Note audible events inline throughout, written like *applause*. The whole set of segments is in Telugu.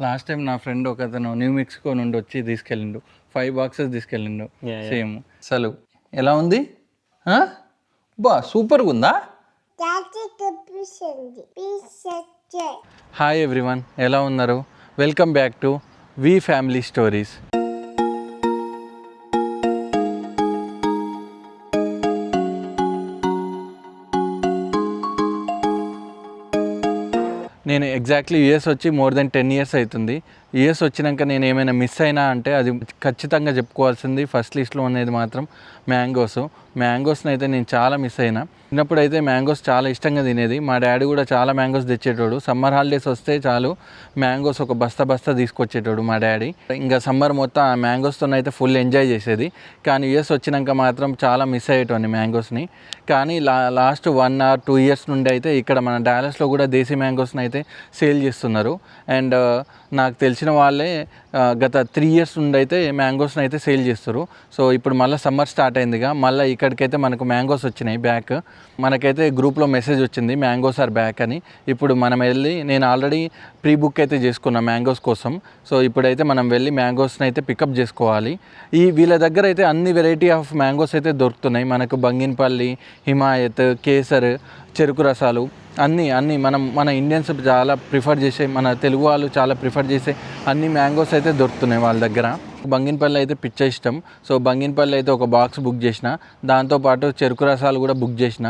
లాస్ట్ టైం నా ఫ్రెండ్ ఒక అతను న్యూ మెక్సికో నుండి వచ్చి తీసుకెళ్ళిండు. ఫైవ్ బాక్సెస్ తీసుకెళ్ళిండు. సేమ్ అసలు. ఎలా ఉంది? ఆ? బా సూపర్గా ఉందా హాయ్ ఎవ్రీవన్ ఎలా ఉన్నారు? Welcome back to we family stories exactly years వచ్చి మోర్ దెన్ టెన్ ఇయర్స్ అవుతుంది. ఇయర్స్ వచ్చినాక నేను ఏమైనా మిస్ అయినా అంటే అది ఖచ్చితంగా చెప్పుకోవాల్సింది ఫస్ట్ లిస్ట్లో అనేది మాత్రం మ్యాంగోస్ మ్యాంగోస్ని అయితే నేను చాలా మిస్ అయినా. చిన్నప్పుడు అయితే మ్యాంగోస్ చాలా ఇష్టంగా తినేది. మా డాడీ కూడా చాలా మ్యాంగోస్ తెచ్చేటోడు. సమ్మర్ హాలిడేస్ వస్తే చాలు మ్యాంగోస్ ఒక బస్తా బస్తా తీసుకొచ్చేటోడు మా డాడీ. ఇంకా సమ్మర్ మొత్తం ఆ మ్యాంగోస్తో అయితే ఫుల్ ఎంజాయ్ చేసేది. కానీ ఇయర్స్ వచ్చినాక మాత్రం చాలా మిస్ అయ్యేటోని మ్యాంగోస్ని కానీ లా last one or two years నుండి అయితే ఇక్కడ మన డాలస్లో కూడా దేశీ మ్యాంగోస్ని అయితే సేల్ చేస్తున్నారు. అండ్ నాకు తెలిసిన వాళ్ళే గత త్రీ ఇయర్స్ నుండి అయితే మ్యాంగోస్ని అయితే సేల్ చేస్తారు. సో ఇప్పుడు మళ్ళీ సమ్మర్ స్టార్ట్ అయిందిగా మళ్ళీ ఇక్కడికైతే మనకు మ్యాంగోస్ వచ్చినాయి బ్యాక్ మనకైతే గ్రూప్లో మెసేజ్ వచ్చింది మ్యాంగోస్ ఆర్ బ్యాక్ అని. ఇప్పుడు మనం వెళ్ళి నేను ఆల్రెడీ ప్రీ బుక్ అయితే చేసుకున్నా మ్యాంగోస్ కోసం. సో ఇప్పుడైతే మనం వెళ్ళి మ్యాంగోస్ని అయితే పికప్ చేసుకోవాలి. ఈ వీళ్ళ దగ్గర అయితే అన్ని వెరైటీ ఆఫ్ మ్యాంగోస్ అయితే దొరుకుతున్నాయి. మనకు బంగినపల్లి హిమాయత్ కేసర్ చెరుకు రసాలు అన్నీ అన్నీ మనం మన ఇండియన్స్ చాలా ప్రిఫర్ చేసే మన తెలుగు వాళ్ళు చాలా ప్రిఫర్ చేసే అన్ని మ్యాంగోస్ అయితే దొరుకుతున్నాయి వాళ్ళ దగ్గర. బంగినపల్లి అయితే పిచ్చ ఇష్టం. సో బంగినపల్లి అయితే ఒక బాక్స్ బుక్ చేసిన. దాంతోపాటు చెరుకు రసాలు కూడా బుక్ చేసిన.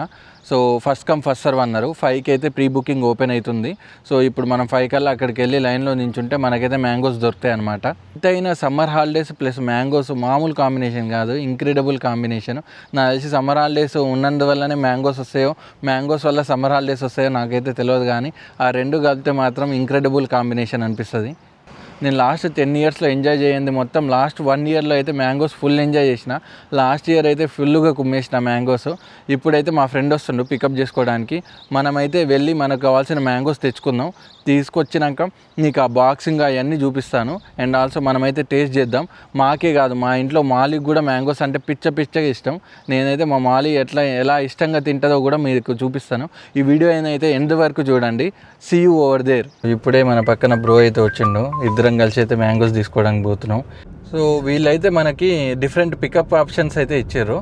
So first come first serve అన్నారు. ఫైవ్కి అయితే ప్రీ బుకింగ్ ఓపెన్ అవుతుంది సో ఇప్పుడు మనం ఫైవ్ కల్లా అక్కడికి వెళ్ళి లైన్లో నించుంటే మనకైతే మ్యాంగోస్ దొరుకుతాయి అనమాట ఎంతైనా సమ్మర్ హాలిడేస్ ప్లస్ మ్యాంగోస్ మామూలు కాంబినేషన్ కాదు ఇంక్రెడిబుల్ కాంబినేషన్ నాకు తెలిసి సమ్మర్ హాలిడేస్ ఉన్నందువల్లనే మ్యాంగోస్ వస్తాయో మ్యాంగోస్ వల్ల సమ్మర్ హాలిడేస్ వస్తాయో నాకైతే తెలియదు కానీ ఆ రెండు కలిపితే మాత్రం ఇంక్రెడిబుల్ కాంబినేషన్ అనిపిస్తుంది. నేను లాస్ట్ టెన్ ఇయర్స్లో ఎంజాయ్ చేయండి మొత్తం. లాస్ట్ వన్ ఇయర్లో అయితే మ్యాంగోస్ ఫుల్ ఎంజాయ్ చేసిన. లాస్ట్ ఇయర్ అయితే ఫుల్గా కుమ్మేసిన మ్యాంగోస్ ఇప్పుడైతే మా ఫ్రెండ్ వస్తుండు పికప్ చేసుకోవడానికి. మనమైతే వెళ్ళి మనకు కావాల్సిన మ్యాంగోస్ తెచ్చుకుందాం. తీసుకొచ్చినాక నీకు ఆ బాక్సింగ్ అవన్నీ చూపిస్తాను. అండ్ ఆల్సో మనమైతే టేస్ట్ చేద్దాం. మాకే కాదు మా ఇంట్లో మాలికి కూడా మ్యాంగోస్ అంటే పిచ్చ పిచ్చగా ఇష్టం. నేనైతే మా మాలి ఎట్లా ఎలా ఇష్టంగా తింటుందో కూడా మీకు చూపిస్తాను. ఈ వీడియో అయితే ఎండ్ వరకు చూడండి. సీ యూ ఓవర్ దేర్ ఇప్పుడే మన పక్కన బ్రో అయితే వచ్చిండు. ఇద్దరు కలిసి అయితే మ్యాంగోస్ తీసుకోవడానికి పోతున్నాం. సో వీళ్ళైతే మనకి డిఫరెంట్ పికప్ ఆప్షన్స్ అయితే ఇచ్చారు.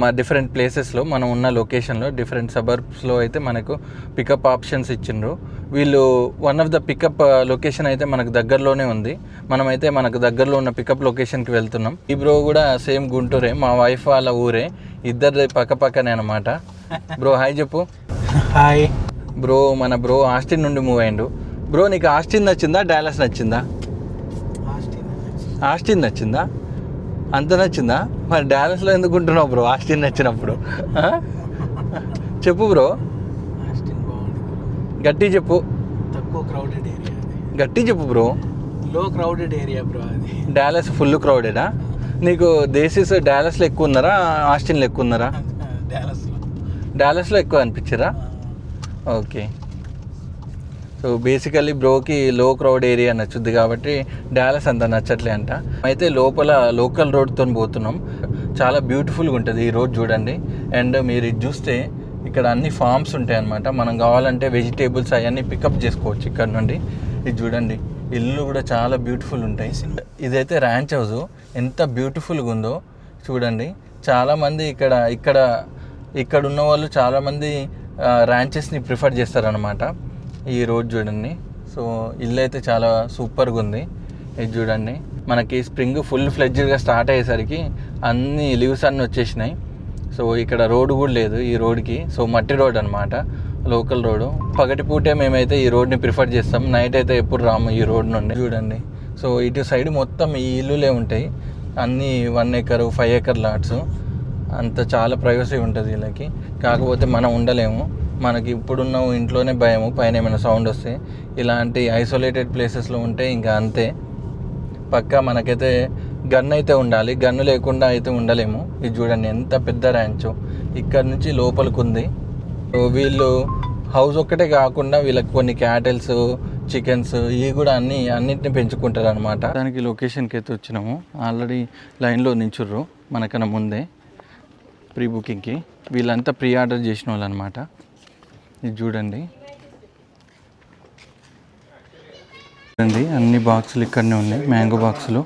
మా డిఫరెంట్ ప్లేసెస్లో మనం ఉన్న లొకేషన్లో డిఫరెంట్ సబర్బ్స్లో అయితే మనకు పికప్ ఆప్షన్స్ ఇచ్చిండ్రు. వీళ్ళు one of the pickup location అయితే మనకు దగ్గరలోనే ఉంది. మనమైతే మనకు దగ్గరలో ఉన్న పికప్ లొకేషన్కి వెళ్తున్నాం. ఈ బ్రో కూడా సేమ్ గుంటూరే మా వైఫ్ వాళ్ళ ఊరే. ఇద్దరిది పక్క పక్కనే అనమాట బ్రో హాయ్ చెప్పు. హాయ్ బ్రో మన బ్రో ఆస్టిన్ నుండి మూవ్ అయ్యిండు బ్రో నీకు ఆస్టిన్ నచ్చిందా? డాలస్ నచ్చిందా? ఆస్టిన్ నచ్చిందా? అంత నచ్చిందా? మరి డాలస్లో ఎందుకు ఉంటున్నావు బ్రో ఆస్టిన్ నచ్చినప్పుడు? చెప్పు బ్రో. గట్టి చెప్పు. తక్కువ క్రౌడెడ్ ఏరియా గట్టి చెప్పు bro. Low crowded area bro అది. డాలస్ ఫుల్ క్రౌడెడా? నీకు దేశీస్ డాలస్లో ఎక్కువ ఉన్నారా ఆస్టిన్లో ఎక్కువ ఉన్నారా? *laughs* డాలస్లో డాలస్లో ఎక్కువ అనిపించరా? ఓకే. సో బేసికల్లీ బ్రోకి లో క్రౌడ్ ఏరియా నచ్చుద్ది కాబట్టి డాలస్ అంత నచ్చట్లే అంట. అయితే లోపల లోకల్ రోడ్తో పోతున్నాం. చాలా బ్యూటిఫుల్గా ఉంటుంది ఈ రోడ్ చూడండి. అండ్ మీరు ఇది చూస్తే ఇక్కడ అన్ని ఫార్మ్స్ ఉంటాయి అన్నమాట. మనం కావాలంటే వెజిటేబుల్స్ అవన్నీ పికప్ చేసుకోవచ్చు ఇక్కడ నుండి. ఇది చూడండి. ఇల్లు కూడా చాలా బ్యూటిఫుల్ ఉంటాయి. ఇదైతే ర్యాంచ్ హౌస్ ఎంత బ్యూటిఫుల్గా ఉందో చూడండి. చాలామంది ఇక్కడ ఇక్కడ ఇక్కడ ఉన్న వాళ్ళు చాలామంది ర్యాంచెస్ని ప్రిఫర్ చేస్తారనమాట ఈ రోడ్ చూడండి. సో ఇల్లు అయితే చాలా సూపర్గా ఉంది ఇది చూడండి. మనకి స్ప్రింగ్ ఫుల్ ఫ్లెడ్జ్డ్గా స్టార్ట్ అయ్యేసరికి అన్ని లీవ్స్ అన్నీ వచ్చేసినాయి. సో ఇక్కడ రోడ్ కూడా లేదు ఈ రోడ్కి. సో మట్టి రోడ్ అనమాట లోకల్ రోడ్డు పగటిపూటే మేమైతే ఈ రోడ్ని ప్రిఫర్ చేస్తాం. నైట్ అయితే ఎప్పుడు రాము ఈ రోడ్ నుండి. చూడండి. సో ఇటు సైడ్ మొత్తం ఈ ఇల్లులే ఉంటాయి. అన్నీ one acre five acre lots. అంత చాలా ప్రైవసీ ఉంటుంది వీళ్ళకి కాకపోతే మనం ఉండలేము. మనకి ఇప్పుడున్న ఇంట్లోనే భయము పైన ఏమైనా సౌండ్ వస్తే. ఇలాంటి ఐసోలేటెడ్ ప్లేసెస్లో ఉంటే ఇంకా అంతే. పక్కా మనకైతే గన్ అయితే ఉండాలి. గన్ను లేకుండా అయితే ఉండలేము. ఇది చూడండి ఎంత పెద్ద ర్యాంచో ఇక్కడ నుంచి లోపలికి ఉంది. వీళ్ళు హౌస్ ఒక్కటే కాకుండా వీళ్ళకి కొన్ని క్యాటిల్స్ చికెన్స్ ఇవి కూడా అన్ని అన్నింటిని పెంచుకుంటారు అనమాట దానికి లొకేషన్కి అయితే వచ్చినాము. ఆల్రెడీ లైన్లో నించుర్రు. మనకన్నా ముందే ప్రీ బుకింగ్కి వీళ్ళంతా ప్రీ ఆర్డర్ చేసిన వాళ్ళు అనమాట ఇది చూడండి. చూడండి అన్ని బాక్సులు ఇక్కడనే ఉన్నాయి మ్యాంగో బాక్సులు.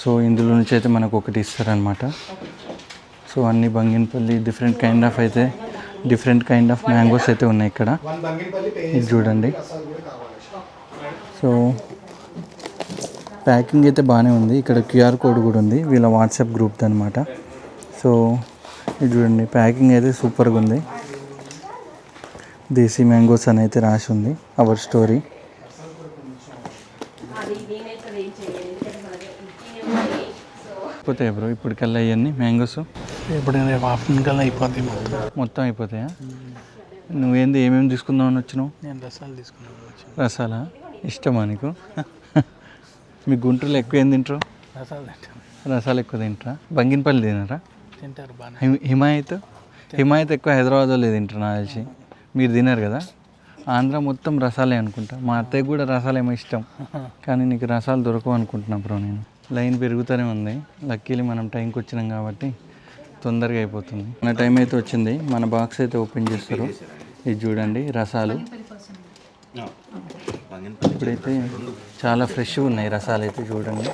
సో ఇందులో నుంచి అయితే మనకు ఒకటి ఇస్తారనమాట సో అన్ని బంగినపల్లి డిఫరెంట్ కైండ్ ఆఫ్ అయితే డిఫరెంట్ కైండ్ ఆఫ్ మ్యాంగోస్ అయితే ఉన్నాయి ఇక్కడ. ఇది చూడండి. సో ప్యాకింగ్ అయితే బాగానే ఉంది. ఇక్కడ క్యూఆర్ కోడ్ కూడా ఉంది వీళ్ళ వాట్సాప్ గ్రూప్ అనమాట సో ఇది చూడండి ప్యాకింగ్ అయితే సూపర్గా ఉంది. దేశీ మ్యాంగోస్ అని అయితే రాసి ఉంది అవర్ స్టోరీ అయిపోతాయి బ్రో ఇప్పటికల్లా ఇవన్నీ మ్యాంగోస్? ఇప్పుడు రేపు ఆఫ్టర్నూన్ కల్లా అయిపోతాయి మొత్తం. మొత్తం అయిపోతాయా? నువ్వేంది ఏమేమి తీసుకుందామని వచ్చినావు? నేను రసాలు తీసుకున్నాను. రసాలా? ఇష్టమా నీకు? మీ గుంటూరులో ఎక్కువ ఏం తింటారు? రసాలు తింటాను. రసాలు ఎక్కువ తింటారా? బంగినపల్లి తినరా? తింటారు హిమ- హిమాయత్? హిమాయత్ ఎక్కువ హైదరాబాద్లో తింటారు నాకు తెలిసి మీరు తినరు కదా? ఆంధ్ర మొత్తం రసాలే అనుకుంటా. మా అత్తయ్యకి కూడా రసాలు ఏమో ఇష్టం. *laughs* కానీ నీకు రసాలు దొరకవు అనుకుంటున్నా బ్రో నేను. లైన్ పెరుగుతూనే ఉంది. లక్కీలీ మనం టైంకి వచ్చినాం కాబట్టి తొందరగా అయిపోతుంది. మన టైం అయితే వచ్చింది. మన బాక్స్ అయితే ఓపెన్ చేస్తారు. ఇది చూడండి రసాలు. ఇప్పుడైతే చాలా ఫ్రెష్గా ఉన్నాయి రసాలు అయితే చూడండి.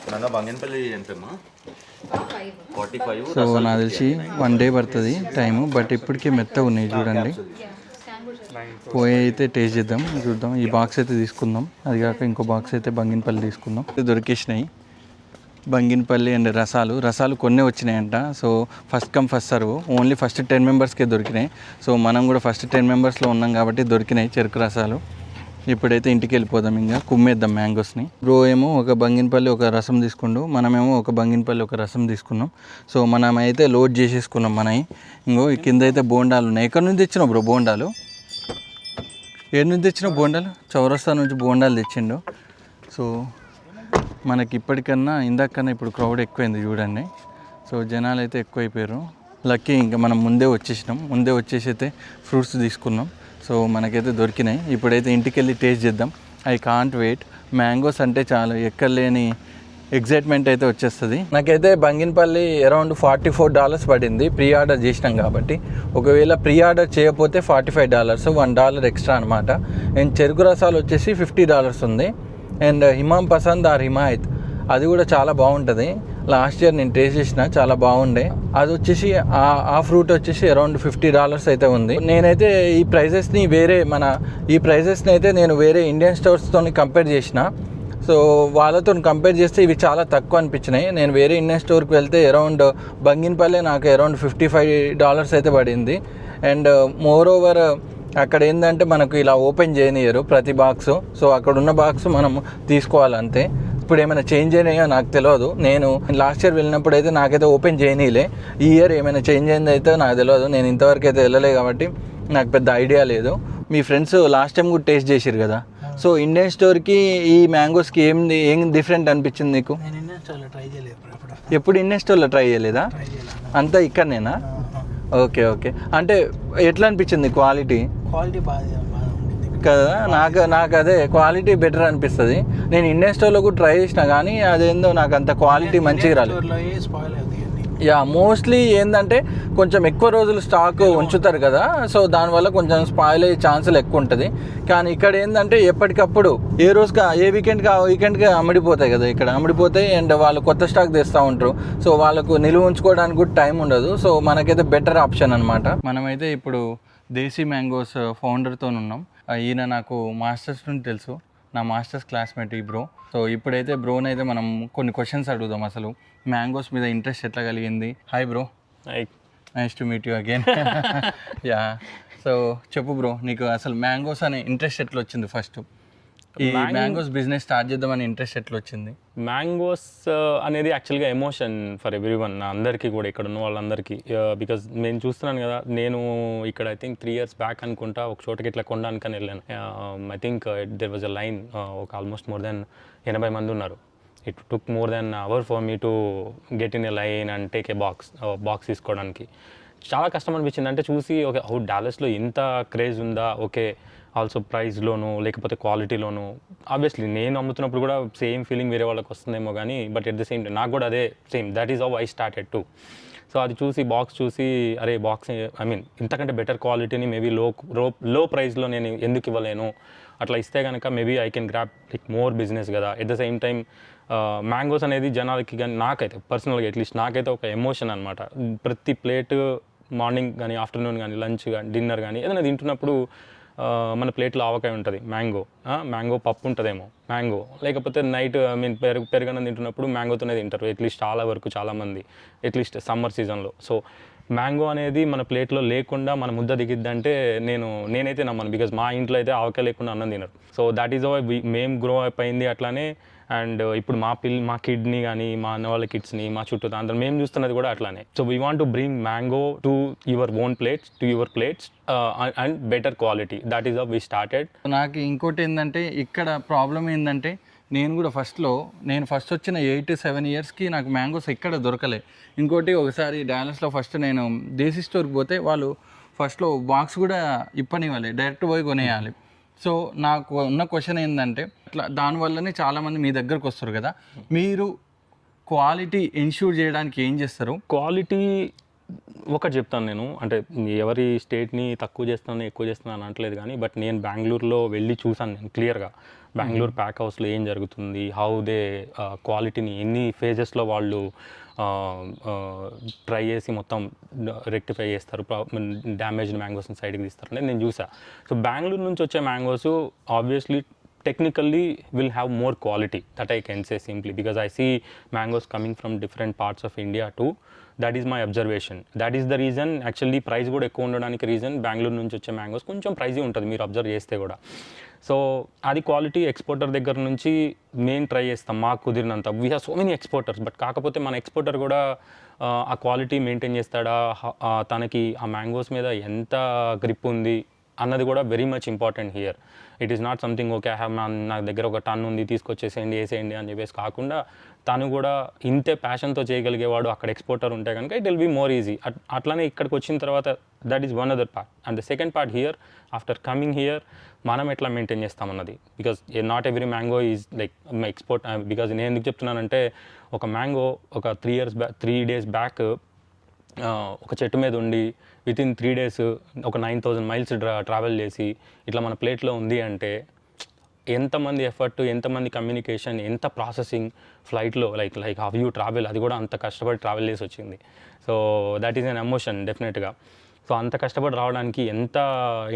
సో నాకు తెలిసి వన్ డే పడుతుంది టైము బట్ ఇప్పటికే మెత్తగా ఉన్నాయి చూడండి. పోయి అయితే టేస్ట్ చేద్దాం చూద్దాం. ఈ బాక్స్ అయితే తీసుకుందాం. అది కాక ఇంకో బాక్స్ అయితే బంగినపల్లి తీసుకుందాం. ఇది దొరికేసినాయి. బంగినపల్లి అండ్ రసాలు. రసాలు కొన్ని వచ్చినాయంట. So first come first serve only first ten మెంబర్స్కే దొరికినాయి. సో మనం కూడా ఫస్ట్ టెన్ మెంబర్స్లో ఉన్నాం కాబట్టి దొరికినాయి చెరుకు రసాలు. ఇప్పుడైతే ఇంటికి వెళ్ళిపోదాం ఇంకా. కుమ్మేద్దాం మ్యాంగోస్ని బ్రో ఏమో ఒక బంగినపల్లి ఒక రసం తీసుకుండు. మనమేమో ఒక బంగినపల్లి ఒక రసం తీసుకున్నాం. సో మనం అయితే లోడ్ చేసేసుకున్నాం మనవి ఇంకో కింద అయితే బోండాలు ఉన్నాయి. ఎక్కడి నుంచి తెచ్చినావు బ్రో బోండాలు? ఏడు నుంచి తెచ్చినావు బోండాలు? చౌరస్తా నుంచి బోండాలు తెచ్చిండు. సో మనకి ఇప్పటికన్నా ఇందాకన్నా ఇప్పుడు క్రౌడ్ ఎక్కువైంది చూడండి. సో జనాలు అయితే ఎక్కువైపోయారు. లక్కీ ఇంకా మనం ముందే వచ్చేసినాం. ముందే వచ్చేసి అయితే ఫ్రూట్స్ తీసుకున్నాం. సో మనకైతే దొరికినాయి. ఇప్పుడైతే ఇంటికి వెళ్ళి టేస్ట్ చేద్దాం. I can't wait. మ్యాంగోస్ అంటే చాలా. ఎక్కర్లేని ఎగ్జైట్మెంట్ అయితే వచ్చేస్తుంది. నాకైతే Banganapalli around forty four dollars పడింది ప్రీ ఆర్డర్ చేసినాం కాబట్టి. ఒకవేళ ప్రీ ఆర్డర్ చేయకపోతే forty five dollars one dollar extra అనమాట అండ్ చెరుకు రసాలు వచ్చేసి ఫిఫ్టీ డాలర్స్ ఉంది. అండ్ హిమాం పసంద్ ఆర్ హిమాయత్ అది కూడా చాలా బాగుంటుంది. లాస్ట్ ఇయర్ నేను టేస్ట్ చేసిన చాలా బాగుండే. అది వచ్చేసి ఆ ఆ ఫ్రూట్ వచ్చేసి అరౌండ్ ఫిఫ్టీ డాలర్స్ అయితే ఉంది. నేనైతే ఈ ప్రైజెస్ని వేరే మన ఈ ప్రైజెస్ని అయితే నేను వేరే ఇండియన్ స్టోర్స్తో కంపేర్ చేసిన. సో వాళ్ళతో కంపేర్ చేస్తే ఇవి చాలా తక్కువ అనిపించినాయి. నేను వేరే ఇండియన్ స్టోర్కి వెళ్తే అరౌండ్ బంగినపల్లి నాకు అరౌండ్ ఫిఫ్టీ ఫైవ్ డాలర్స్ అయితే పడింది. అండ్ మోర్ ఓవర్ అక్కడ ఏంటంటే మనకు ఇలా ఓపెన్ చేయనియరు ప్రతి బాక్స్ సో అక్కడ ఉన్న బాక్స్ మనం తీసుకోవాలంతే. ఇప్పుడు ఏమైనా చేంజ్ అయినాయో నాకు తెలియదు నేను లాస్ట్ ఇయర్ వెళ్ళినప్పుడు అయితే నాకైతే ఓపెన్ చేయనీలే. ఈ ఇయర్ ఏమైనా చేంజ్ అయింది అయితే నాకు తెలియదు నేను ఇంతవరకు అయితే వెళ్ళలే కాబట్టి నాకు పెద్ద ఐడియా లేదు. మీ ఫ్రెండ్స్ లాస్ట్ టైం కూడా టేస్ట్ చేసిరు కదా? సో ఇండియన్ స్టోర్కి ఈ మ్యాంగోస్కి ఏం ఏం డిఫరెంట్ అనిపించింది నీకు? నేను ట్రై చేయలేదు ఇప్పుడు ఎప్పుడు. ఇండియన్ స్టోర్లో ట్రై చేయలేదా? ట్రై చేయలేదు. అంతా ఇక్కడనేనా? Okay okay. అంటే ఎట్లా అనిపించింది క్వాలిటీ క్వాలిటీ బాగా కదా నాకు నాకు అదే క్వాలిటీ బెటర్ అనిపిస్తుంది. నేను ఇండియన్ స్టోర్లో కూడా ట్రై చేసిన కానీ అదేందో నాకు అంత క్వాలిటీ మంచిగా రాలేదు. యా మోస్ట్లీ ఏంటంటే కొంచెం ఎక్కువ రోజులు స్టాక్ ఉంచుతారు కదా సో దానివల్ల కొంచెం స్పాయిల్ అయ్యే ఛాన్సులు ఎక్కువ ఉంటుంది కానీ ఇక్కడ ఏంటంటే ఎప్పటికప్పుడు ఏ రోజుకి ఏ వీకెండ్కి ఆ వీకెండ్కి అమ్ముడిపోతాయి కదా ఇక్కడ. అమ్ముడిపోతాయి అండ్ వాళ్ళు కొత్త స్టాక్ తెస్తూ ఉంటారు. సో వాళ్ళకు నిలువ ఉంచుకోవడానికి కూడా టైం ఉండదు. సో మనకైతే బెటర్ ఆప్షన్ అనమాట మనమైతే ఇప్పుడు దేశీ మ్యాంగోస్ ఫౌండర్తో ఉన్నాం ఈయన నాకు మాస్టర్స్ నుండి తెలుసు. నా మాస్టర్స్ క్లాస్మేట్ ఈ బ్రో సో ఇప్పుడైతే బ్రోని అయితే మనం కొన్ని క్వశ్చన్స్ అడుగుదాం అసలు. మ్యాంగోస్ మీద ఇంట్రెస్ట్ ఎట్లా కలిగింది? Hi bro nice to meet you again yeah so చెప్పు బ్రో నీకు అసలు మ్యాంగోస్ అనే ఇంట్రెస్ట్ ఎట్లా వచ్చింది ఫస్ట్ ఈ మ్యాంగోస్ బిజినెస్ స్టార్ట్ చేద్దామని ఇంట్రెస్ట్ ఎట్లా వచ్చింది మ్యాంగోస్ అనేది యాక్చువల్గా ఎమోషన్ ఫర్ ఎవ్రీ వన్ అందరికీ కూడా ఇక్కడ ఉన్న వాళ్ళందరికీ. బికాజ్ నేను చూస్తున్నాను కదా నేను ఇక్కడ I think three years back అనుకుంటా ఒక చోటకి ఇట్లా కొనడానికని వెళ్ళాను. I think there was a line ఒక ఆల్మోస్ట్ మోర్ దెన్ ఎనభై మంది ఉన్నారు. It took more than hour for me to get in a line and take a box box తీసుకోవడానికి. చాలా కష్టం అనిపించింది. అంటే చూసి ఓకే ఓ డాలస్లో ఇంత క్రేజ్ ఉందా? ఓకే ఆల్సో ప్రైస్లోను లేకపోతే క్వాలిటీలోను ఆబ్వియస్లీ నేను అమ్ముతున్నప్పుడు కూడా సేమ్ ఫీలింగ్ వేరే వాళ్ళకి వస్తుందేమో కానీ but at the same time నాకు కూడా అదే same that is how I started to so అది చూసి బాక్స్ చూసి అరే బాక్స్ ఐ మీన్ ఇంతకంటే బెటర్ క్వాలిటీని మేబీ లో లో లో ప్రైస్లో నేను ఎందుకు ఇవ్వలేను? అట్లా ఇస్తే కనుక maybe I can grab like more business కదా. At the same time mangoes అనేది జనాలకి కానీ నాకైతే పర్సనల్గా అట్లీస్ట్ నాకైతే ఒక ఎమోషన్ అనమాట ప్రతి ప్లేట్ మార్నింగ్ కానీ ఆఫ్టర్నూన్ కానీ లంచ్ కానీ డిన్నర్ కానీ ఏదైనా తింటున్నప్పుడు మన ప్లేట్లో ఆవకాయ ఉంటుంది మ్యాంగో. మ్యాంగో పప్పు ఉంటుందేమో మ్యాంగో. లేకపోతే నైట్ మీన్ పెరుగు పెరుగన్నం తింటున్నప్పుడు మ్యాంగోతోనే తింటారు అట్లీస్ట్ చాలా వరకు చాలామంది అట్లీస్ట్ సమ్మర్ సీజన్లో సో మ్యాంగో అనేది మన ప్లేట్లో లేకుండా మన ముద్ద దిగిద్దంటే నేను నేనైతే నమ్మను బికాజ్ మా ఇంట్లో అయితే ఆవకాయ లేకుండా అన్నం తినరు. సో దాట్ ఈస్ మేము గ్రో అప్ అయింది అట్లానే అండ్ ఇప్పుడు మా పిల్ మా కిడ్ని కానీ మా అన్న వాళ్ళ కిడ్స్ని మా చుట్టూ అందరం మేము చూస్తున్నది కూడా అట్లానే. So we want to bring mango to your own plates to your plates and better quality that is we started నాకు ఇంకోటి ఏంటంటే ఇక్కడ ప్రాబ్లం ఏంటంటే నేను కూడా ఫస్ట్లో నేను ఫస్ట్ వచ్చిన ఎయిట్ సెవెన్ ఇయర్స్కి నాకు మ్యాంగోస్ ఎక్కడ దొరకలే. ఇంకోటి ఒకసారి డాలస్లో ఫస్ట్ నేను దేశీ స్టోర్కి పోతే వాళ్ళు ఫస్ట్లో బాక్స్ కూడా ఇప్పనివ్వాలి. డైరెక్ట్ పోయి కొనేయాలి. సో నాకు ఉన్న క్వశ్చన్ ఏంటంటే అట్లా దానివల్లనే చాలామంది మీ దగ్గరకు వస్తారు కదా. మీరు క్వాలిటీ ఎన్ష్యూర్ చేయడానికి ఏం చేస్తారు? క్వాలిటీ ఒకటి చెప్తాను నేను. అంటే ఎవరి స్టేట్ని తక్కువ చేస్తాను ఎక్కువ చేస్తాను అని అనట్లేదు కానీ బట్ నేను బెంగళూరులో వెళ్ళి చూసాను నేను క్లియర్గా. బెంగళూరు ప్యాక్ హౌస్లో ఏం జరుగుతుంది హౌ దే క్వాలిటీని ఎన్ని ఫేజెస్లో వాళ్ళు ట్రై చేసి మొత్తం రెక్టిఫై చేస్తారు డ్యామేజ్డ్ మ్యాంగోస్ని సైడ్కి తీస్తారు అనేది నేను చూసా సో బెంగళూరు నుంచి వచ్చే mangoes obviously technically will have more quality that i can say simply because i see mangoes coming from different parts of india too. That is my observation that is the reason actually price కూడా ఎక్కువ ఉండడానికి రీజన్ బెంగళూరు నుంచి వచ్చే మ్యాంగోస్ కొంచెం ప్రైజీ ఉంటుంది మీరు అబ్జర్వ్ చేస్తే కూడా. సో అది క్వాలిటీ ఎక్స్పోర్టర్ దగ్గర నుంచి మెయిన్ ట్రై చేస్తాం మాకు కుదిరినంత. We have so many exporters but కాకపోతే మన ఎక్స్పోర్టర్ కూడా ఆ, క్వాలిటీ మెయింటైన్ చేస్తాడా? తనకి ఆ మ్యాంగోస్ మీద ఎంత గ్రిప్ ఉంది అన్నది కూడా very much important here it is not something okay have నా నా దగ్గర ఒక టన్ ఉంది తీసుకొచ్చేసేయండి వేసేయండి అని చెప్పేసి కాకుండా తను కూడా ఇంతే ప్యాషన్తో చేయగలిగేవాడు అక్కడ ఎక్స్పోర్టర్ ఉంటే కనుక it will be more easy అట్లానే ఇక్కడికి వచ్చిన తర్వాత that is one other part and the second part here after coming here మనం ఎట్లా maintain చేస్తామన్నది because not every mango is like export because నేను ఎందుకు చెప్తున్నానంటే ఒక మ్యాంగో ఒక three years back three days back ఒక చెట్టు మీద ఉండి విత్ ఇన్ త్రీ డేస్ ఒక నైన్ థౌజండ్ మైల్స్ ట్రా ట్రావెల్ చేసి ఇట్లా మన ప్లేట్లో ఉంది అంటే ఎంతమంది ఎఫర్ట్ ఎంతమంది కమ్యూనికేషన్ ఎంత ప్రాసెసింగ్ ఫ్లైట్లో like like how you travel అది కూడా అంత కష్టపడి ట్రావెల్ చేసి వచ్చింది. So that is an emotion డెఫినెట్గా సో అంత కష్టపడి రావడానికి ఎంత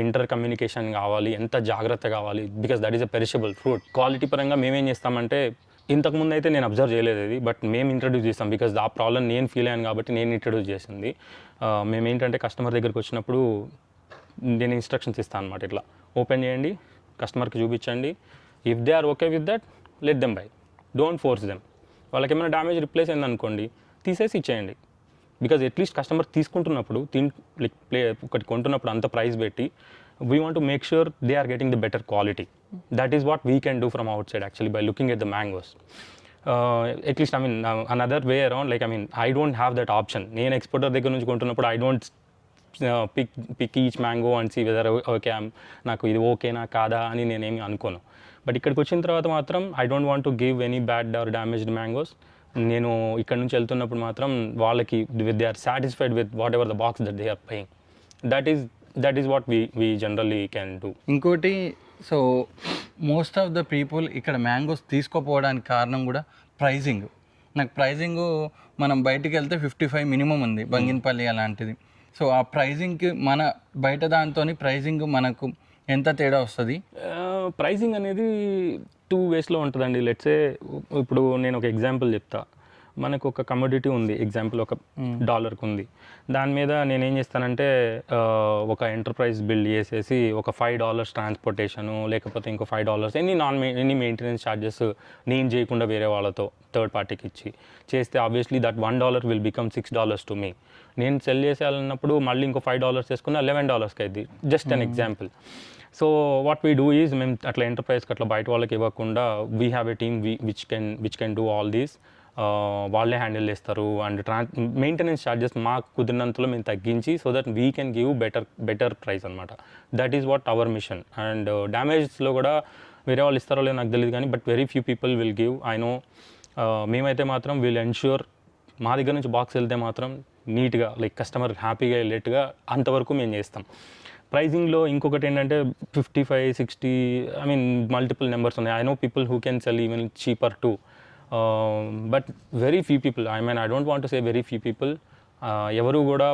ఇంటర్ కమ్యూనికేషన్ కావాలి ఎంత జాగ్రత్త కావాలి because that is a perishable fruit quality పరంగా మేమేం చేస్తామంటే ఇంతకుముందు అయితే నేను అబ్జర్వ్ చేయలేదు ఇది బట్ మేము ఇంట్రడ్యూస్ చేస్తాం బికాస్ ఆ ప్రాబ్లం నేను ఫీల్ అయ్యాను కాబట్టి నేను ఇంట్రడ్యూస్ చేసింది. మేము ఏంటంటే కస్టమర్ దగ్గరికి వచ్చినప్పుడు నేను ఇన్స్ట్రక్షన్స్ ఇస్తాను అనమాట ఇట్లా. ఓపెన్ చేయండి. కస్టమర్కి చూపించండి. If they are okay with that let them buy don't force them వాళ్ళకి ఏమైనా డ్యామేజ్ రిప్లేస్ అయిందనుకోండి తీసేసి ఇచ్చేయండి. బికాజ్ అట్లీస్ట్ కస్టమర్ తీసుకుంటున్నప్పుడు తిన్ లైక్ ప్లే ఒకటి కొంటున్నప్పుడు అంత ప్రైస్ పెట్టి we want make sure they are getting the better quality that is what we can do from outside actually by looking at the mangoes at least I mean another way around like I mean I don't have that option నేను ఎక్స్పోర్టర్ దగ్గర నుంచి కొంటున్నప్పుడు I don't pick pick each mango and see whether okay నాకు ఇది ఓకేనా కాదా అని నేనేమి అనుకోను. బట్ ఇక్కడికి వచ్చిన తర్వాత మాత్రం I don't want to give any bad or damaged mangoes నేను ఇక్కడ నుంచి వెళ్తున్నప్పుడు మాత్రం వాళ్ళకి with they are satisfied with whatever the box that they are paying that is that is what we we generally can do ఇంకోటి so most of the people ఇక్కడ మ్యాంగోస్ తీసుకోపోవడానికి కారణం కూడా ప్రైజింగ్ నాకు ప్రైజింగ్ మనం బయటికి వెళ్తే ఫిఫ్టీ ఫైవ్ మినిమం ఉంది బంగినపల్లి అలాంటిది. సో ఆ ప్రైజింగ్కి మన బయట దాంతో ప్రైజింగ్ మనకు ఎంత తేడా వస్తుంది? ప్రైజింగ్ అనేది టూ వేస్లో ఉంటుందండి. లెట్సే ఇప్పుడు నేను ఒక ఎగ్జాంపుల్ చెప్తా. మనకు ఒక కమోడిటీ ఉంది. ఎగ్జాంపుల్ ఒక డాలర్కి ఉంది దాని మీద నేను ఏం చేస్తానంటే ఒక ఎంటర్ప్రైజ్ బిల్డ్ చేసేసి ఒక ఫైవ్ డాలర్స్ ట్రాన్స్పోర్టేషను లేకపోతే ఇంకో ఫైవ్ డాలర్స్ ఎన్ని నాన్ ఎన్ని మెయింటెనెన్స్ ఛార్జెస్ నేను చేయకుండా వేరే వాళ్ళతో థర్డ్ పార్టీకి ఇచ్చి చేస్తే obviously that one dollar will become six dollars to me నేను సెల్ చేసేయాలన్నప్పుడు మళ్ళీ ఇంకో ఫైవ్ డాలర్స్ వేసుకున్న లెవెన్ డాలర్స్కి అయింది just an example so what we do is మేము అట్లా ఎంటర్ప్రైజ్కి అట్లా బయట వాళ్ళకి ఇవ్వకుండా we have a team which can which can do all these వాళ్ళే హ్యాండిల్ చేస్తారు. అండ్ ట్రాన్స్ మెయింటెనెన్స్ ఛార్జెస్ మాకు కుదిరినంతలో మేము తగ్గించి so that we can give better better price అనమాట that is what our mission and డ్యామేజ్లో కూడా వేరే వాళ్ళు ఇస్తారో లేదో నాకు తెలియదు కానీ but very few people will give I know మేమైతే మాత్రం విల్ ఎన్ష్యూర్ మా దగ్గర నుంచి బాక్స్ వెళ్తే మాత్రం నీట్గా లైక్ కస్టమర్ హ్యాపీగా వెళ్ళేట్టుగా అంతవరకు మేము చేస్తాం. ప్రైజింగ్లో ఇంకొకటి ఏంటంటే fifty five sixty I mean multiple numbers ఉన్నాయి. I know people who can sell even cheaper too but very few people I mean I don't want to say very few people ఎవరు కూడా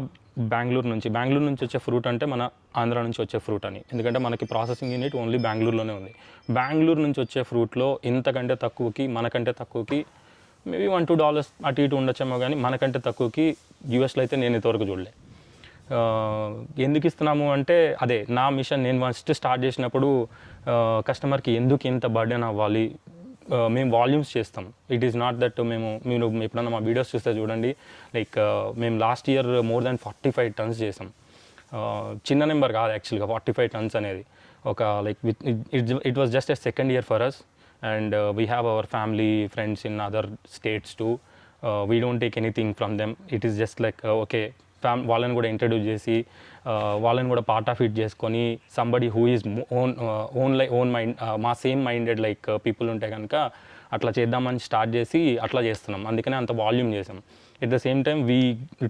బెంగళూరు నుంచి బెంగళూరు నుంచి వచ్చే ఫ్రూట్ అంటే మన ఆంధ్ర నుంచి వచ్చే ఫ్రూట్ అని. ఎందుకంటే మనకి ప్రాసెసింగ్ యూనిట్ ఓన్లీ బెంగళూరులోనే ఉంది. బెంగళూరు నుంచి వచ్చే ఫ్రూట్లో ఇంతకంటే తక్కువకి మనకంటే తక్కువకి మేబీ వన్ టూ డాలర్స్ అటు ఇటు ఉండొచ్చేమో కానీ మనకంటే తక్కువకి యూఎస్లో అయితే నేను ఇంతవరకు చూడలే. Uh, ఎందుకు ఇస్తున్నాము అంటే అదే నా మిషన్ నేను ఫస్ట్ స్టార్ట్ చేసినప్పుడు uh, కస్టమర్కి ఎందుకు ఇంత బర్డెన్ అవ్వాలి? మేము వాల్యూమ్స్ చేస్తాం. ఇట్ ఈస్ నాట్ దట్ మేము మీరు ఎప్పుడన్నా మా వీడియోస్ చూస్తే చూడండి లైక్ మేము last year more than forty five tons చేసాం చిన్న నెంబర్ కాదు యాక్చువల్గా ఫార్టీ ఫైవ్ టన్స్ అనేది. ఒక like with it was just a second year for us and we have our family friends in other states too we don't take anything from them it is just like okay fam వాళ్ళని కూడా ఇంట్రడ్యూస్ చేసి వాళ్ళని కూడా పార్ట్ ఆఫ్ ఇట్ చేసుకొని somebody who is own own lie own mind మా సేమ్ మైండెడ్ లైక్ పీపుల్ ఉంటే కనుక అట్లా చేద్దామని స్టార్ట్ చేసి అట్లా చేస్తున్నాం. అందుకనే అంత వాల్యూమ్ చేసాం at the same time we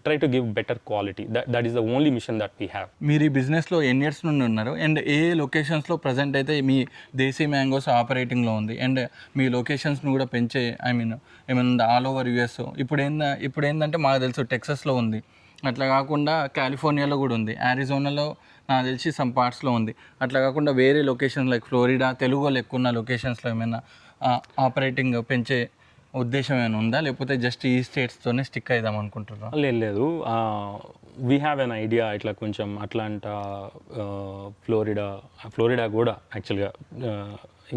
try to give better quality that that is the only mission that we have మీరు ఈ బిజినెస్లో ఎన్ని ఇయర్స్ నుండి ఉన్నారు? అండ్ ఏ లొకేషన్స్లో ప్రజెంట్ అయితే మీ దేశీ మ్యాంగోస్ ఆపరేటింగ్లో ఉంది? అండ్ మీ లొకేషన్స్ను కూడా పెంచే ఐ మీన్ ఏమైనా ఆల్ ఓవర్ యుఎస్ ఇప్పుడు ఏంద ఇప్పుడు ఏంటంటే మాకు తెలుసు టెక్సస్లో ఉంది. అట్లా కాకుండా కాలిఫోర్నియాలో కూడా ఉంది. అరిజోనాలో నాకు తెలిసి సమ్ పార్ట్స్లో ఉంది. అట్లా కాకుండా వేరే లొకేషన్స్ లైక్ ఫ్లోరిడా తెలుగు వాళ్ళు ఎక్కువ ఉన్న లొకేషన్స్లో ఏమైనా ఆపరేటింగ్ పెంచే ఉద్దేశం ఏమైనా ఉందా? లేకపోతే జస్ట్ ఈ స్టేట్స్తోనే స్టిక్ అవుదాం అనుకుంటున్నా లేదు లేదు. వీ హ్యావ్ ఎన్ ఐడియా ఇట్లా కొంచెం అట్లాంటా ఫ్లోరిడా ఫ్లోరిడా కూడా యాక్చువల్గా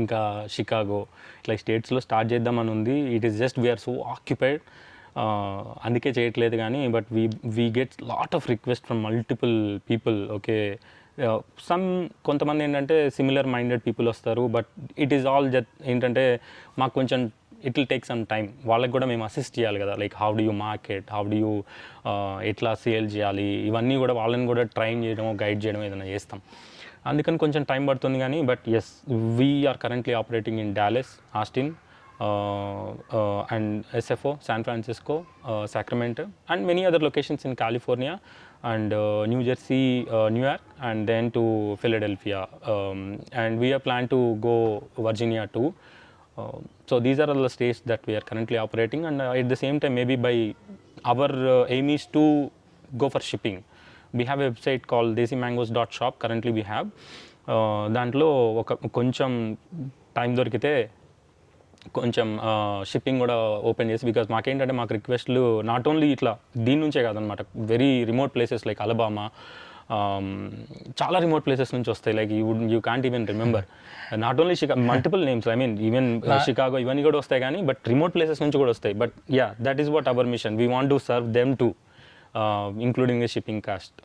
ఇంకా షికాగో ఇట్లా స్టేట్స్లో స్టార్ట్ చేద్దామని ఉంది. It is just we are so occupied అందుకే చేయట్లేదు కానీ but we we get lot of request from multiple people okay some కొంతమంది ఏంటంటే సిమిలర్ మైండెడ్ పీపుల్ వస్తారు but it is all just ఏంటంటే మాకు కొంచెం it will take some time వాళ్ళకి కూడా మేము అసిస్ట్ చేయాలి కదా like how do you market how do you ఎట్లా సేల్ చేయాలి ఇవన్నీ కూడా వాళ్ళని కూడా ట్రైన్ చేయడం గైడ్ చేయడం ఏదైనా చేస్తాం. అందుకని కొంచెం టైం పడుతుంది కానీ but yes we are currently operating in Dallas Austin Uh, uh, and SFO, San Francisco, uh, Sacramento, and many other locations in California and New Jersey, New York, and then to Philadelphia. Um, and we are planned to go Virginia too. Um, so these are all the states that we are currently operating, and at the same time, maybe by our aim is to go for shipping. We have a website called desimangoes.shop currently we have దాంట్లో ఒక కొంచెం టైం దొరికితే కొంచెం షిప్పింగ్ కూడా ఓపెన్ చేసి బికాజ్ మాకేంటంటే మాకు రిక్వెస్ట్లు నాట్ ఓన్లీ ఇట్లా దీని నుంచే కాదనమాట very remote places like Alabama చాలా రిమోట్ ప్లేసెస్ నుంచి వస్తాయి. Like you you can't even remember not only Shikha multiple names I mean even Chicago ఇవన్నీ కూడా వస్తాయి కానీ బట్ రిమోట్ ప్లేసెస్ నుంచి కూడా వస్తాయి. But yeah that is what our mission we want to serve them to including the shipping cost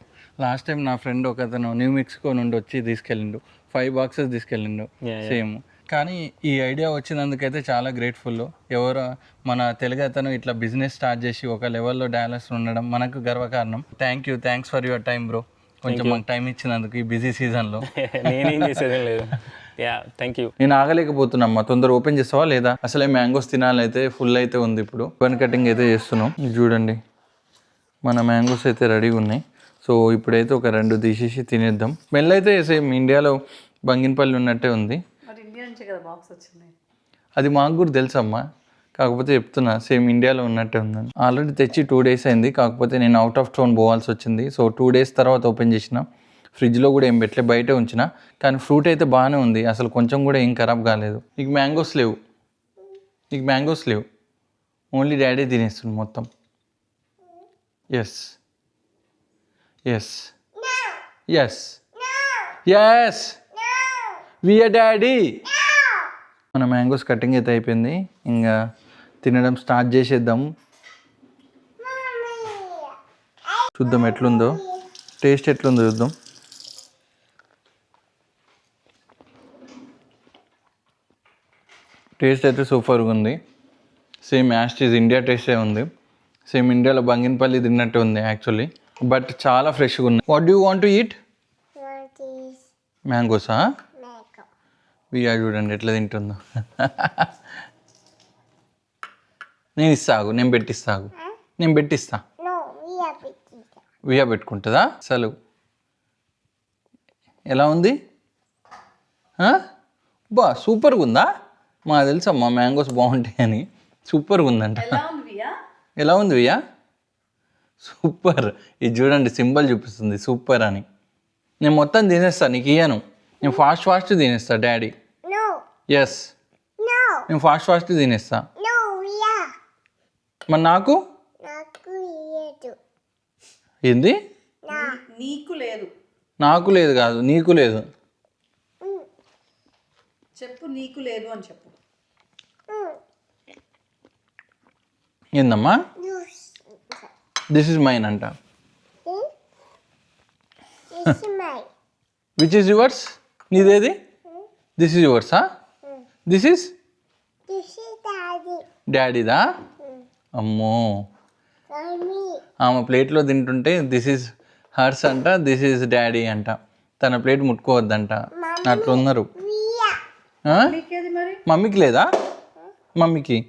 last time నా ఫ్రెండ్ ఒక అతను న్యూ మెక్సికో నుండి వచ్చి తీసుకెళ్ళిండు. ఫైవ్ బాక్సెస్ తీసుకెళ్ళిండు. సేమ్ కానీ ఈ ఐడియా వచ్చినందుకైతే చాలా గ్రేట్ఫుల్ ఎవరు మన తెలుగు అతను ఇట్లా బిజినెస్ స్టార్ట్ చేసి ఒక లెవెల్లో డాలర్స్ ఉండడం మనకు గర్వకారణం. Thank you thanks for your time bro కొంచెం మాకు టైం ఇచ్చినందుకు ఈ బిజీ సీజన్లో *laughs* నేనేం చేసేదేం లేదు. యా థ్యాంక్ యూ నేను ఆగలేకపోతున్నామ్మా. తొందర ఓపెన్ చేస్తావా లేదా? అసలే మ్యాంగోస్ తినాలైతే ఫుల్ అయితే ఉంది ఇప్పుడు. వన్ కటింగ్ అయితే చేస్తున్నాం. చూడండి. మన మ్యాంగోస్ అయితే రెడీగా ఉన్నాయి. సో ఇప్పుడైతే ఒక రెండు తీసేసి తినేద్దాం. స్మెల్ అయితే సేమ్ ఇండియాలో బంగినపల్లి ఉన్నట్టే ఉంది. నుంచే కదా బాక్స్ వచ్చింది. అది మాకు కూడా తెలుసమ్మా. కాకపోతే చెప్తున్నా సేమ్ ఇండియాలో ఉన్నట్టే ఉందని. ఆల్రెడీ తెచ్చి టూ డేస్ అయింది. కాకపోతే నేను అవుట్ ఆఫ్ టౌన్ పోవాల్సి వచ్చింది. సో టూ డేస్ తర్వాత ఓపెన్ చేసిన. ఫ్రిడ్జ్లో కూడా ఏం పెట్టలే బయటే ఉంచిన. కానీ ఫ్రూట్ అయితే బాగానే ఉంది. అసలు కొంచెం కూడా ఏం ఖరాబ్ కాలేదు. నీకు మ్యాంగోస్ లేవు. నీకు మ్యాంగోస్ లేవు. ఓన్లీ డాడీ తినేస్తుంది మొత్తం. ఎస్ ఎస్ ఎస్ ఎస్ వియర్ డాడీ మన మ్యాంగోస్ కటింగ్ అయితే అయిపోయింది. ఇంకా తినడం స్టార్ట్ చేసేద్దాం. చూద్దాం ఎట్లుందో. టేస్ట్ ఎట్లుందో చూద్దాం. టేస్ట్ అయితే సూపర్గా ఉంది. సేమ్ యాస్టీజ్ ఇండియా టేస్టే ఉంది. సేమ్ ఇండియాలో బంగినపల్లి తిన్నట్టు ఉంది యాక్చువల్లీ. బట్ చాలా ఫ్రెష్గా ఉంది. What do want to eat మ్యాంగోసా Viya చూడండి ఎట్లా తింటుందో. నేను ఇస్తాగు నేను పెట్టిస్తాగు నేను పెట్టిస్తా. వియా పెట్టుకుంటుందా? అసలు. ఎలా ఉంది? ఆ? బా సూపర్గా ఉందా? మాకు తెలుసమ్మా మ్యాంగోస్ బాగుంటాయని. సూపర్గా ఉందంట. ఎలా ఉంది వియా ఎలా ఉంది వియా సూపర్. ఇది చూడండి సింబల్ చూపిస్తుంది సూపర్ అని. నేను మొత్తం తినేస్తా నీకు ఇయ్యను. నేను ఫాస్ట్ ఫాస్ట్ తినేస్తా డాడీ. ఎస్ నేను ఫాస్ట్ ఫాస్ట్ తినేస్తా. మరి నాకు? ఏంది? నీకు లేదు. నాకు లేదు కాదు నీకు లేదు. చెప్పు నీకు లేదు అని చెప్పు. ఏందమ్మా? దిస్ ఇస్ మైన్ అంట. విచ్ ఇస్ యువర్స్ నీదేది? దిస్ ఇస్ యువర్సా దిస్ ఇస్ డాడీదా అమ్మో. ఆమె ప్లేట్లో తింటుంటే దిస్ ఇస్ హర్స్ అంట దిస్ ఇస్ డాడీ అంట. తన ప్లేట్ ముట్టుకోవద్దంట. అట్లా ఉన్నారు ఆ? నీకేది మరి? మమ్మీకి లేదా? మమ్మీకి.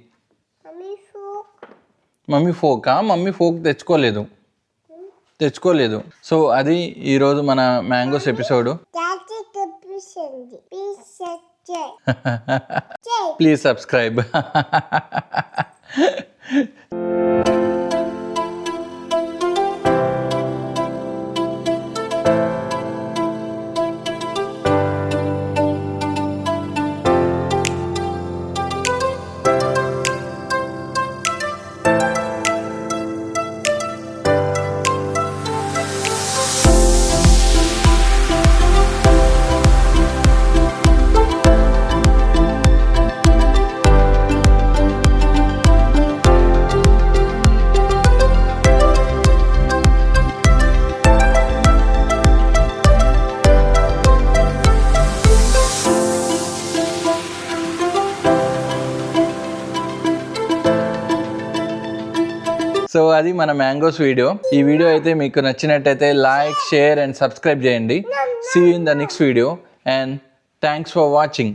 మమ్మీ ఫోకా? మమ్మీ ఫోక్ తెచ్చుకోలేదు. తెచ్చుకోలేదు. సో అది ఈరోజు మన మ్యాంగోస్ ఎపిసోడ్. ప్లీజ్ సబ్స్క్రైబ్ *laughs* *laughs* మన మ్యాంగోస్ వీడియో. ఈ వీడియో అయితే మీకు నచ్చినట్టయితే లైక్ షేర్ అండ్ సబ్స్క్రైబ్ చేయండి. See in the next video and thanks for watching